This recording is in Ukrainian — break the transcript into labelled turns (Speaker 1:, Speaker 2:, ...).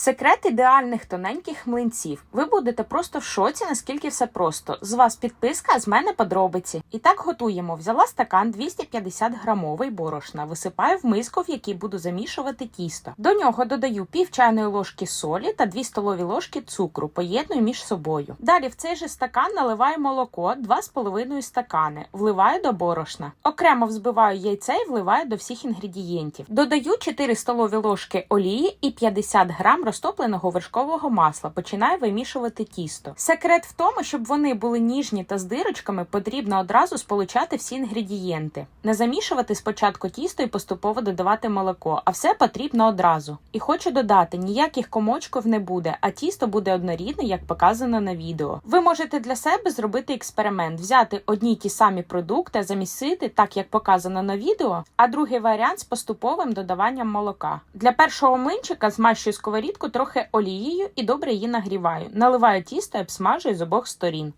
Speaker 1: Секрет ідеальних тоненьких млинців. Ви будете просто в шоці, наскільки все просто. З вас підписка, а з мене подробиці. І так готуємо. Взяла стакан 250 грамовий борошна, висипаю в миску, в якій буду замішувати тісто. До нього додаю пів чайної ложки солі та 2 столові ложки цукру, поєдную між собою. Далі в цей же стакан наливаю молоко 2,5 стакани, вливаю до борошна. Окремо взбиваю яйце і вливаю до всіх інгредієнтів. Додаю 4 столові ложки олії і 50 грам розтопленого вершкового масла. Починаю вимішувати тісто. Секрет в тому, щоб вони були ніжні та з дирочками, потрібно одразу сполучати всі інгредієнти. Не замішувати спочатку тісто і поступово додавати молоко, а все потрібно одразу. І хочу додати, ніяких комочків не буде, а тісто буде однорідне, як показано на відео. Ви можете для себе зробити експеримент, взяти одні й ті самі продукти, замісити так, як показано на відео, а другий варіант з поступовим додаванням молока. Для першого млинчика змащую сковорідку трохи олією і добре її нагріваю. Наливаю тісто і обсмажую з обох сторін.